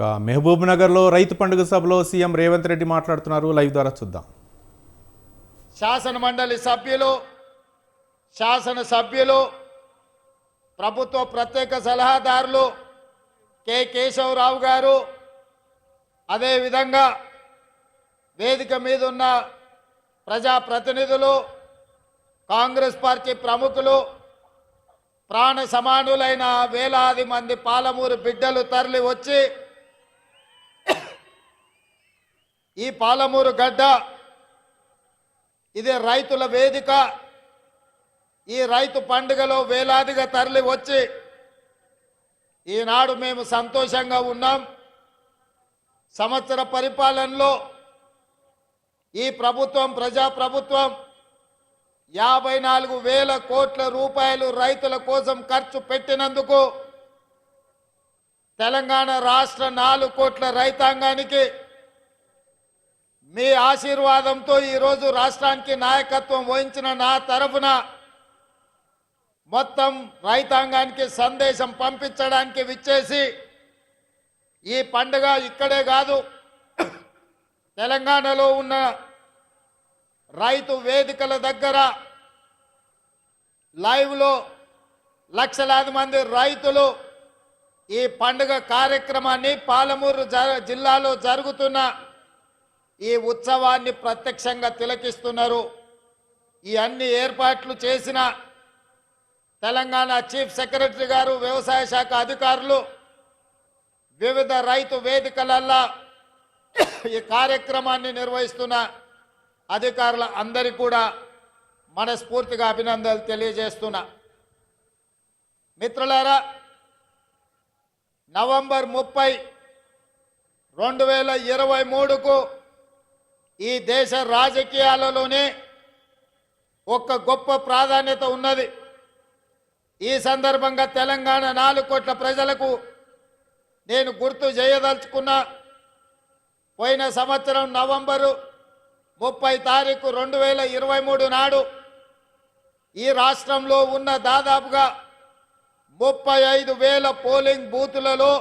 ఇక మహబూబ్ నగర్లో రైతు పండుగ సభలో సీఎం రేవంత్ రెడ్డి మాట్లాడుతున్నారు. లైవ్ ద్వారా చూద్దాం. శాసన మండలి సభ్యులు శాసన సభ్యులు ప్రభుత్వ ప్రత్యేక సలహాదారులు కె కేశవరావు గారు అదేవిధంగా వేదిక మీద ఉన్న ప్రజాప్రతినిధులు కాంగ్రెస్ పార్టీ ప్రముఖులు ప్రాణ సమానులైన వేలాది మంది పాలమూరు బిడ్డలు తరలి వచ్చి ఈ పాలమూరు గడ్డ ఇది రైతుల వేదిక ఈ రైతు పండుగలో వేలాదిగా తరలి వచ్చి ఈనాడు మేము సంతోషంగా ఉన్నాం. సంవత్సర పరిపాలనలో ఈ ప్రభుత్వం ప్రజాప్రభుత్వం యాభై నాలుగు వేల కోట్ల రూపాయలు రైతుల కోసం ఖర్చు పెట్టినందుకు తెలంగాణ రాష్ట్ర నాలుగు కోట్ల రైతాంగానికి మీ ఆశీర్వాదంతో ఈరోజు రాష్ట్రానికి నాయకత్వం వహించిన నా తరఫున మొత్తం రైతాంగానికి సందేశం పంపించడానికి విచ్చేసి ఈ పండుగ ఇక్కడే కాదు తెలంగాణలో ఉన్న రైతు వేదికల దగ్గర లైవ్లో లక్షలాది మంది రైతులు ఈ పండుగ కార్యక్రమాన్ని పాలమూరు జ- జిల్లాలో జరుగుతున్న ఈ ఉత్సవాన్ని ప్రత్యక్షంగా తిలకిస్తున్నారు. ఈ అన్ని ఏర్పాట్లు చేసిన తెలంగాణ చీఫ్ సెక్రటరీ గారు వ్యవసాయ శాఖ అధికారులు వివిధ రైతు వేదికలల్లా ఈ కార్యక్రమాన్ని నిర్వహిస్తున్న అధికారుల అందరికీ కూడా మనస్ఫూర్తిగా అభినందనలు తెలియజేస్తున్నా. మిత్రులారా నవంబర్ ముప్పై రెండు వేల ఇరవై మూడుకు ఈ దేశ రాజకీయాలలోనే ఒక గొప్ప ప్రాధాన్యత ఉన్నది. ఈ సందర్భంగా తెలంగాణ నాలుగు కోట్ల ప్రజలకు నేను గుర్తు చేయదలుచుకున్నా పోయిన సంవత్సరం నవంబరు ముప్పై తారీఖు రెండు వేల ఇరవై మూడు నాడు ఈ రాష్ట్రంలో ఉన్న దాదాపుగా ముప్పై ఐదు వేల పోలింగ్ బూతులలో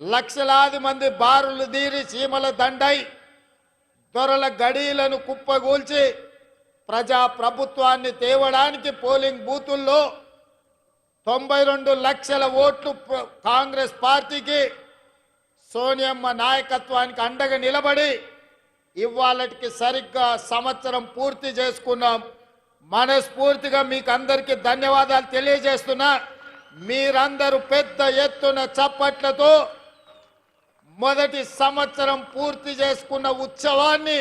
లక్షలాది మంది బారులు దీరి సీమల దండై దొరల గడీలను కుప్పగూల్చి ప్రజా ప్రభుత్వాన్ని తేవడానికి పోలింగ్ బూతుల్లో తొంభై రెండు లక్షల ఓట్లు కాంగ్రెస్ పార్టీకి సోనియమ్మ నాయకత్వానికి అండగా నిలబడి ఇవాళకి సరిగ్గా సంవత్సరం పూర్తి చేసుకున్నాం. మనస్ఫూర్తిగా మీకు అందరికీ ధన్యవాదాలు తెలియజేస్తున్నా. మీరందరూ పెద్ద ఎత్తున చప్పట్లతో మొదటి సంవత్సరం పూర్తి చేసుకున్న ఉత్సవాన్ని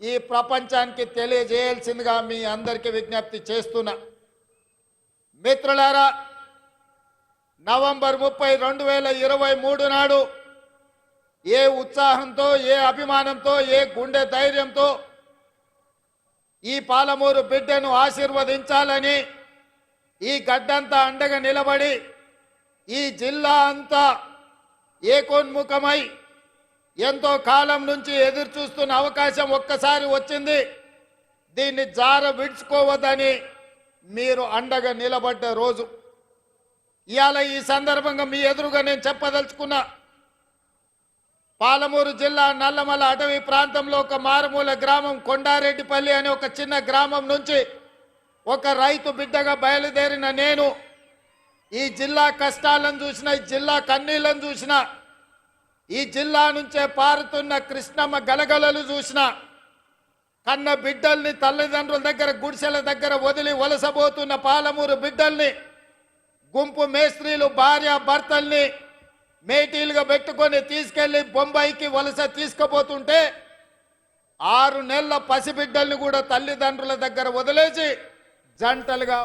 ఈ ప్రపంచానికి తెలియజేయాల్సిందిగా మీ అందరికీ విజ్ఞప్తి చేస్తున్నా. మిత్రులారా నవంబర్ ముప్పై రెండు వేల ఇరవై మూడు నాడు ఏ ఉత్సాహంతో ఏ అభిమానంతో ఏ గుండె ధైర్యంతో ఈ పాలమూరు బిడ్డను ఆశీర్వదించాలని ఈ గడ్డంతా అండగా నిలబడి ఈ జిల్లా అంతా ఏకోన్ముఖమై ఎంతో కాలం నుంచి ఎదురు చూస్తున్న అవకాశం ఒక్కసారి వచ్చింది. దీన్ని జార విడుచుకోవద్దని మీరు అండగా నిలబడ్డ రోజు. ఇవాళ ఈ సందర్భంగా మీ ఎదురుగా నేను చెప్పదలుచుకున్నా పాలమూరు జిల్లా నల్లమల అటవీ ప్రాంతంలో ఒక మారుమూల గ్రామం కొండారెడ్డిపల్లి అనే ఒక చిన్న గ్రామం నుంచి ఒక రైతు బిడ్డగా బయలుదేరిన నేను ఈ జిల్లా కష్టాలను చూసిన ఈ జిల్లా కన్నీళ్ళను చూసిన ఈ జిల్లా నుంచే పారుతున్న కృష్ణమ్మ గలగలలు చూసిన కన్న బిడ్డల్ని తల్లిదండ్రుల దగ్గర గుడిసెల దగ్గర వదిలి వలసబోతున్న పాలమూరు బిడ్డల్ని గుంపు మేస్త్రీలు భార్య భర్తల్ని మేటీలుగా పెట్టుకొని తీసుకెళ్ళి బొంబాయికి వలస తీసుకుపోతుంటే ఆరు నెలల పసిబిడ్డల్ని కూడా తల్లిదండ్రుల దగ్గర వదిలేసి జంటలుగా